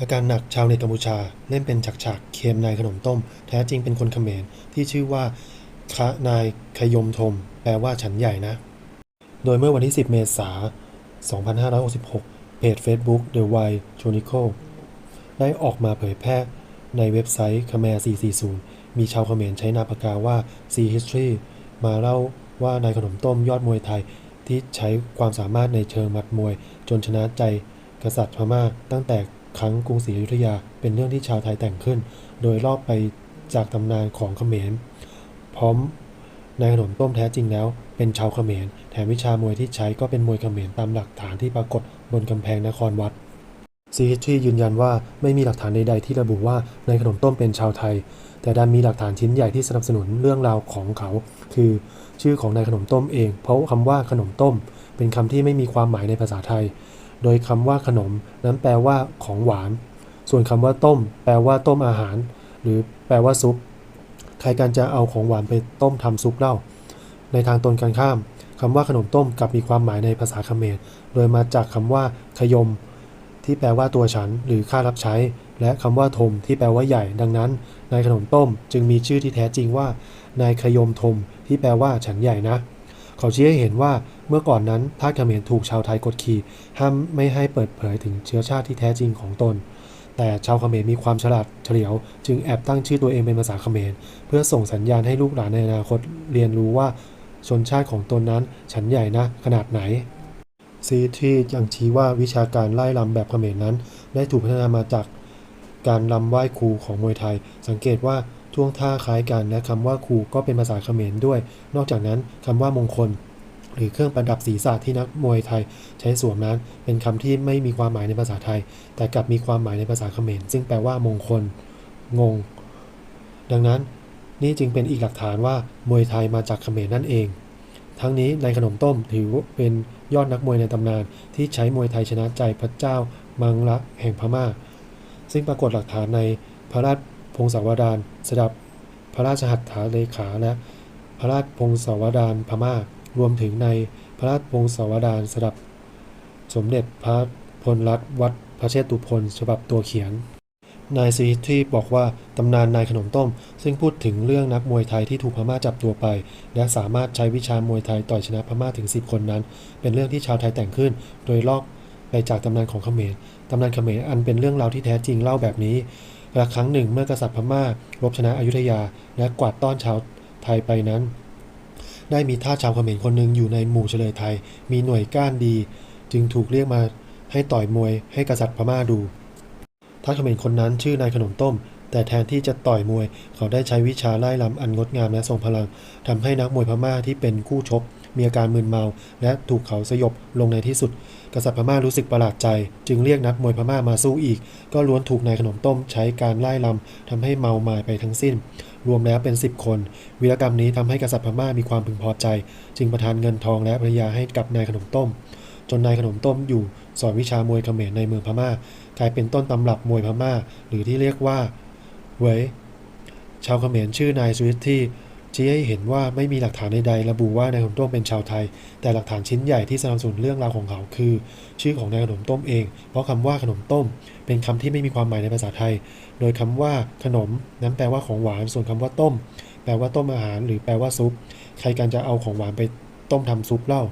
อาการหนักชาวเนกัมพูชาเล่นเป็นฉากๆเคมนายขนมต้ม แท้จริงเป็นคนเขมรที่ชื่อว่าคะนายขยมทม แปลว่าฉันใหญ่นะ โดยเมื่อวันที่ 10 เมษายน 2566 เพจ Facebook The Wild Chronicle ได้ออกมาเผยแพร่ในเว็บไซต์ Khmer 440 มีชาวเขมรใช้นามปากกาว่า C History มาเล่าว่านายขนมต้มยอดมวยไทยที่ใช้ความสามารถในเชิงมัดมวย จนชนะใจกษัตริย์พม่าตั้งแต่ ครั้งกรุงศรีอยุธยาเป็นเรื่องที่ชาวไทยแต่งขึ้น โดยลอกไปจากตำนานของเขมร พร้อมนายขนมต้มแท้จริงแล้ว เป็นชาวเขมร แถมวิชามวยที่ใช้ก็เป็นมวยเขมรตามหลักฐานที่ปรากฏบนกำแพงนครวัดซีฮิที่ยืนยันว่าไม่มีหลักฐานใดๆที่ระบุว่านายขนมต้มเป็นชาวไทย แต่ดันมีหลักฐานชิ้นใหญ่ที่สนับสนุนเรื่องราวของเขา คือชื่อของนายขนมต้มเอง เพราะคำว่าขนมต้ม เป็นคำที่ไม่มีความหมายในภาษาไทย โดยคำว่าขนม นั้นแปลว่าของหวาน ส่วนคำว่าต้ม แปลว่าต้มอาหาร หรือแปลว่าซุป ใครกันจะเอาของหวานไปต้มทำซุปเล่า ในทางตรงกันข้ามคำว่าขนมต้มกลับมีความหมายในภาษาเขมร โดยมาจากคำว่า ขยม ที่แปลว่าตัวฉัน หรือข้ารับใช้ และคำว่าทม ที่แปลว่าใหญ่ ดังนั้น นายขนมต้มจึงมีชื่อที่แท้จริงว่านายขยมทม ที่แปลว่าฉันใหญ่นะ เขาชี้ให้เห็นว่า เมื่อก่อนนั้นทาสเขมรถูกชาวไทยกดขี่ห้ามไม่ให้เปิดเผยถึงเชื้อชาติที่แท้จริงของตน แต่ชาวเขมรมีความฉลาดเฉลียว จึงแอบตั้งชื่อตัวเองเป็นภาษาเขมร เพื่อส่งสัญญาณให้ลูกหลานในอนาคตเรียนรู้ว่าชนชาติของตนนั้นฉันใหญ่นะ ขนาดไหนซีที่ยังชี้ว่าวิชาการไล่ลำแบบเขมรนั้น ได้ถูกพัฒนามาจากการลำไหว้ครูของมวยไทย สังเกตว่าท่วงท่าคล้ายกันและคำว่าครูก็เป็นภาษาเขมรด้วย นอกจากนั้นคำว่ามงคล หรือเครื่องประดับศีรษะที่นักมวยไทยใช้สวมนั้น เป็นคำที่ไม่มีความหมายในภาษาไทย แต่กลับมีความหมายในภาษาเขมรซึ่งแปลว่ามงคล งง ดังนั้นนี่จึงเป็นอีกหลักฐานว่ามวยไทยมาจากเขมรนั่นเอง ทั้งนี้ในขนมต้มถือเป็นยอดนักมวยในตำนาน ที่ใช้มวยไทยชนะใจพระเจ้ามังละแห่งพม่า ซึ่งปรากฏหลักฐานในพระราชพงศาวดารสดับพระราชหัตถาเลขาและพระราชพงศาวดารพม่า รวมถึงในพระราชพงศาวดารสดับ สมเด็จพระพลรัตวัดพระเชตุพนฉบับตัวเขียน นายซีที่บอกว่าตำนานนายขนมต้ม ซึ่งพูดถึงเรื่องนักมวยไทยที่ถูกพม่าจับตัวไป และสามารถใช้วิชามวยไทยต่อยชนะพม่าถึง 10 คนนั้น เป็นเรื่องที่ชาวไทยแต่งขึ้น โดยลอกไปจากตำนานของเขมรตำนานเขมรอันเป็นเรื่องราวที่แท้จริงเล่าแบบนี้กระครั้งหนึ่งเมื่อกษัตริย์พม่ารบชนะอยุธยา และกวาดต้อนชาวไทยไปนั้น ได้มีท่าชาวเขมรคนหนึ่งอยู่ในหมู่เฉลยไทย มีหน่วยก้านดี จึงถูกเรียกมาให้ต่อยมวยให้กษัตริย์พม่าดูท่าเขมรคนนั้นชื่อนายขนมต้ม แต่แทนที่จะต่อยมวย เขาได้ใช้วิชาไล่ลำอันงดงามและทรงพลังทำให้นักมวยพม่าที่เป็นคู่ชก มีอาการมึนเมา และถูกเขาสยบลงในที่สุด กษัตริย์พม่ารู้สึกประหลาดใจ จึงเรียกนักมวยพม่ามาสู้อีก ก็ล้วนถูกนายขนมต้มใช้การไล่ลำทำให้เมามายไปทั้งสิ้น รวมแล้วเป็น 10 คน วีรกรรมนี้ทำให้กษัตริย์พม่ามีความพึงพอใจ จึงประทานเงินทองและภรรยาให้กับนายขนมต้ม จนนายขนมต้มอยู่สอนวิชามวยเขมรในเมืองพม่า กลายเป็นต้นตำรับมวยพม่า หรือที่เรียกว่าเวยชาวเขมรชื่อนายสวิตที่ ชี้ให้เห็นว่าไม่มีหลักฐานใดๆระบุว่านายขนมต้มเป็นชาวไทย แต่หลักฐานชิ้นใหญ่ที่สนับสนุนเรื่องราวของเขาคือ ชื่อของนายขนมต้มเอง เพราะคำว่าขนมต้ม เป็นคำที่ไม่มีความหมายในภาษาไทย โดยคำว่าขนมนั้นแปลว่าของหวาน ส่วนคำว่าต้ม แปลว่าต้มอาหาร หรือแปลว่าซุป ใครกันจะเอาของหวานไปต้มทำซุปเล่า